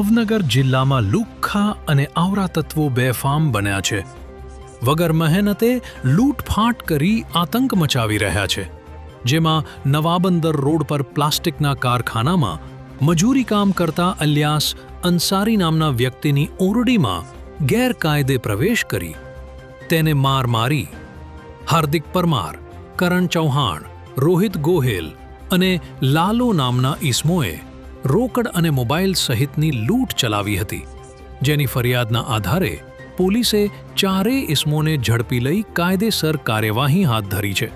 ભાવનગર જિલ્લામાં લુખ્ખા અને આવરા તત્વો બેફામ બન્યા છે. વગર મહેનતે લૂંટફાટ કરી આતંક મચાવી રહ્યા છે. જેમાં નવાબંદર રોડ પર પ્લાસ્ટિકના કારખાનામાં મજૂરી કામ કરતા અલ્યાસ અંસારી નામના વ્યક્તિની ઓરડીમાં ગેરકાયદે પ્રવેશ કરી. તેને માર મારી, હાર્દિક પરમાર, કરણ ચૌહાણ, રોહિત ગોહેલ અને લાલો નામના ઈસમોએ રોકડ અને મોબાઈલ સહિતની લૂંટ ચલાવી હતી. જેની ફરિયાદના આધારે પોલીસે ચારેય ઇસમોને ઝડપી લઈ કાયદેસર કાર્યવાહી હાથ ધરી છે.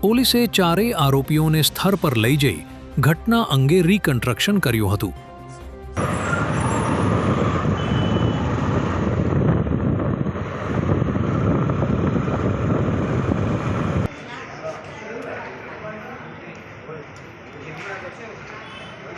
પોલીસે ચારેય આરોપીઓને સ્થળ પર લઈ જઈ ઘટના અંગે રીકન્સ્ટ્રક્શન કર્યું હતું.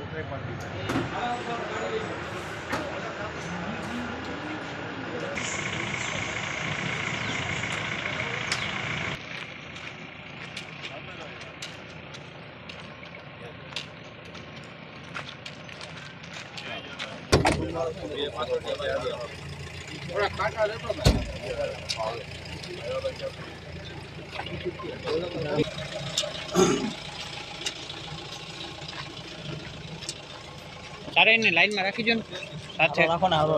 কোথায় পাঠিয়েছে थोड़ा काटा लेता मैं તારે એને લાઈનમાં રાખી દો ને. સાથે. રાખો ને આવો